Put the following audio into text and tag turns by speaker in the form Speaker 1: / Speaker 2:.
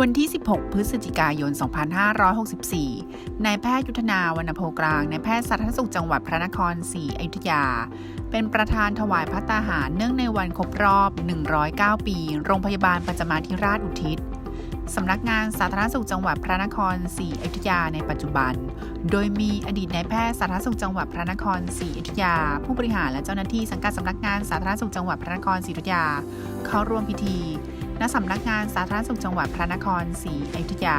Speaker 1: วันที่ 16 พฤศจิกายน 2564 นายแพทย์ยุทธนาวรรณโพกลาง นายแพทย์สาธารณสุขจังหวัดพระนครศรีอยุธยา เป็นประธานถวายพัตตาหารเนื่องในวันครบรอบ 109 ปี โรงพยาบาลปัญจมาธิราชอุทิศสำนักงานสาธารณสุขจังหวัดพระนครศรีอยุธยาในปัจจุบัน โดยมีอดีตนายแพทย์สาธารณสุขจังหวัดพระนครศรีอยุธยา ผู้บริหารและเจ้าหน้าที่สังกัดสำนักงานสาธารณสุขจังหวัดพระนครศรีอยุธยา เข้าร่วมพิธี ณสำนักงานสาธารณสุขจังหวัดพระนครศรีอยุธยา